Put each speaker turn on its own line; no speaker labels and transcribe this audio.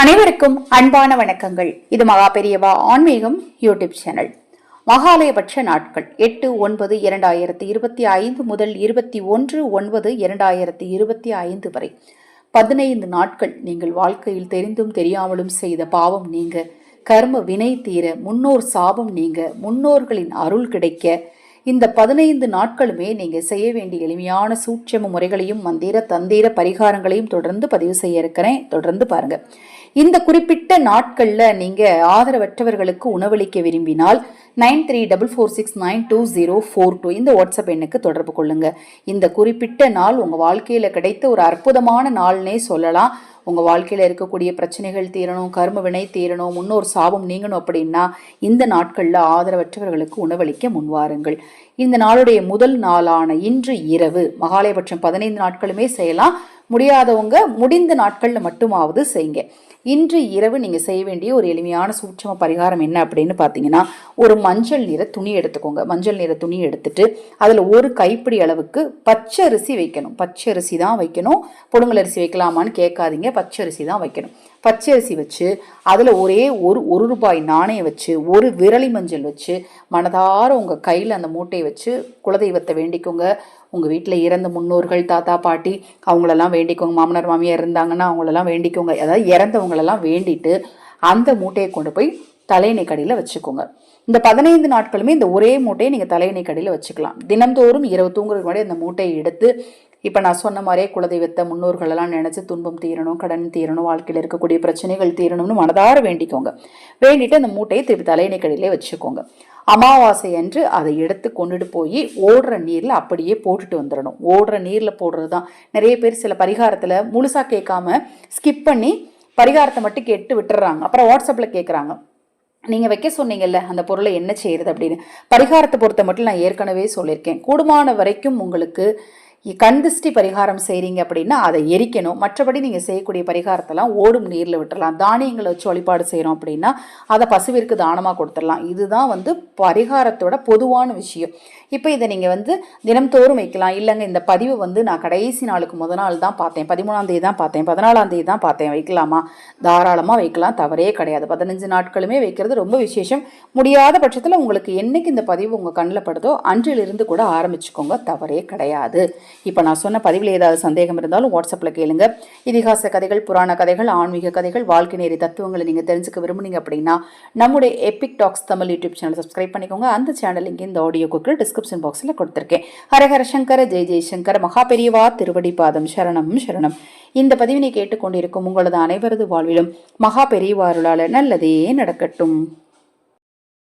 அனைவருக்கும் அன்பான வணக்கங்கள். இது மகா பெரியவா ஆன்மீகம் யூடியூப் சேனல். மகாலயபட்ச நாட்கள் எட்டு ஒன்பது இரண்டாயிரத்தி இருபத்தி ஐந்து முதல் இருபத்தி ஒன்று ஒன்பது இரண்டாயிரத்தி இருபத்தி ஐந்து வரை. பதினைந்து நாட்கள் நீங்கள் வாழ்க்கையில் தெரிந்தும் தெரியாமலும் செய்த பாவம் நீங்க. கர்ம வினை தீர முன்னோர் சாபம் நீங்க. முன்னோர்களின் அருள் கிடைக்க இந்த பதினைந்து நாட்களுமே நீங்கள் செய்ய வேண்டிய எளிமையான சூட்சம முறைகளையும் மந்திர தந்திர பரிகாரங்களையும் தொடர்ந்து பதிவு செய்ய இருக்கிறேன். தொடர்ந்து பாருங்க. இந்த குறிப்பிட்ட நாட்களில் நீங்கள் ஆதரவற்றவர்களுக்கு உணவளிக்க விரும்பினால் nine three double four six nine two zero four two இந்த வாட்ஸ்அப் எண்ணுக்கு தொடர்பு கொள்ளுங்கள் இந்த குறிப்பிட்ட நாள் உங்கள் வாழ்க்கையில் கிடைத்த ஒரு அற்புதமான நாள்னே சொல்லலாம். உங்க வாழ்க்கையில இருக்கக்கூடிய பிரச்சனைகள் தீரணும் கர்ம வினை தீரணும் முன்னோர் சாபம் நீங்கணும் அப்படின்னா இந்த நாட்கள்ல ஆதரவற்றவர்களுக்கு உணவளிக்க முன்வாருங்கள் இந்த நாளுடைய முதல் நாளான இன்று இரவு மகாலயபட்சம் பதினைந்து நாட்களுமே செய்யலாம். முடியாதவங்க முடிந்த நாட்களில் மட்டுமாவது செய்யுங்க. இன்று இரவு நீங்கள் செய்ய வேண்டிய ஒரு எளிமையான சூட்சம பரிகாரம் என்ன அப்படின்னு பார்த்தீங்கன்னா ஒரு மஞ்சள் நிற துணி எடுத்துக்கோங்க. மஞ்சள் நிற துணி எடுத்துட்டு அதில் ஒரு கைப்பிடி அளவுக்கு பச்சை அரிசி வைக்கணும். பச்சை அரிசி தான் வைக்கணும். புடுங்கல் அரிசி வைக்கலாமான்னு கேட்காதீங்க. பச்சை அரிசி தான் வைக்கணும். பச்சை அரிசி வச்சு அதில் ஒரே ஒரு ஒரு ரூபாய் நாணயம் வச்சு ஒரு விரலி மஞ்சள் வச்சு மனதார உங்கள் கையில் அந்த மூட்டையை வச்சு குலதெய்வத்தை வேண்டிக்கோங்க. உங்கள் வீட்டில் இறந்த முன்னோர்கள் தாத்தா பாட்டி அவங்களெல்லாம் வேண்டிக்கோங்க. மாமனார் மாமியார் இருந்தாங்கன்னா அவங்களெல்லாம் வேண்டிக்கோங்க. அதாவது இறந்தவங்களெல்லாம் வேண்டிட்டு அந்த மூட்டையை கொண்டு போய் தலையணை கடையில் வச்சுக்கோங்க. இந்த பதினைந்து நாட்களுமே இந்த ஒரே மூட்டையை நீங்கள் தலையணை கடையில் வச்சுக்கலாம். தினந்தோறும் இரவு தூங்குறதுக்கு முன்னாடி அந்த மூட்டையை எடுத்து இப்போ நான் சொன்ன மாதிரியே குலதெய்வத்தை முன்னோர்களெல்லாம் நினச்சி துன்பம் தீரணும் கடன் தீரணும் வாழ்க்கையில் இருக்கக்கூடிய பிரச்சனைகள் தீரணும்னு மனதார வேண்டிக்கோங்க. வேண்டிட்டு அந்த மூட்டையை திருப்பி தலையணை கடையிலே வச்சுக்கோங்க. அமாவாசை அன்று அதை எடுத்து கொண்டுட்டு போய் ஓடுற நீரில் அப்படியே போட்டுட்டு வந்துடணும். ஓடுற நீரில் போடுறது தான் நிறைய பேர் சில பரிகாரத்தில் முழுசாக கேட்காம ஸ்கிப் பண்ணி பரிகாரத்தை மட்டும் கேட்டு விட்டுறாங்க. அப்புறம் வாட்ஸ்அப்பில் கேட்குறாங்க நீங்கள் வைக்க சொன்னீங்கல்ல அந்த பொருளை என்ன செய்யறது அப்படின்னு. பரிகாரத்தை பொறுத்த மட்டும் நான் ஏற்கனவே சொல்லியிருக்கேன். கூடுமான வரைக்கும் உங்களுக்கு கண்திஷ்டி பரிகாரம் செய்கிறீங்க அப்படின்னா அதை எரிக்கணும். மற்றபடி நீங்கள் செய்யக்கூடிய பரிகாரத்தெல்லாம் ஓடும் நீரில் விட்டுறலாம். தானியங்களை வச்சு வழிபாடு செய்கிறோம் அப்படின்னா அதை பசுவிற்கு தானமாக கொடுத்துடலாம். இதுதான் வந்து பரிகாரத்தோட பொதுவான விஷயம். இப்போ இதை நீங்கள் வந்து தினம்தோறும் வைக்கலாம். இல்லைங்க இந்த பதிவு வந்து நான் கடைசி நாளுக்கு முத நாள் தான் பார்த்தேன். பதிமூணாம் தேதி தான் பார்த்தேன். பதினாலாம் தேதி தான் பார்த்தேன். வைக்கலாமா? தாராளமாக வைக்கலாம். தவறே கிடையாது. பதினஞ்சு நாட்களுமே வைக்கிறது ரொம்ப விசேஷம். முடியாத பட்சத்தில் உங்களுக்கு என்னைக்கு இந்த பதிவு உங்கள் கண்ணில் படுதோ அன்றிலிருந்து கூட ஆரம்பிச்சுக்கோங்க. தவறே கிடையாது. இப்போ நான் சொன்ன பதிவில் ஏதாவது சந்தேகம் இருந்தாலும் வாட்ஸ்அப்பில் கேளுங்க. இதிகாச கதைகள் புராண கதைகள் ஆன்மீக கதைகள் வாழ்க்கை நேரி தத்துவங்களை நீங்கள் தெரிஞ்சுக்க விரும்புனீங்க அப்படின்னா நம்முடைய epic talks Tamil YouTube channel subscribe பண்ணிக்கோங்க. அந்த சேனல் இங்கே இந்த ஆடியோ குக்கில் டிஸ்கிரிப்ஷன் பாக்ஸில் கொடுத்துருக்கேன். ஹரஹர சங்கர ஜெய் ஜெய்சங்கர் மகா பெரியவா திருவடி பாதம் சரணம் சரணம். இந்த பதிவினை கேட்டுக்கொண்டிருக்கும் உங்களது அனைவரது வாழ்விலும் மகா பெரியவாருளால் நல்லதே நடக்கட்டும்.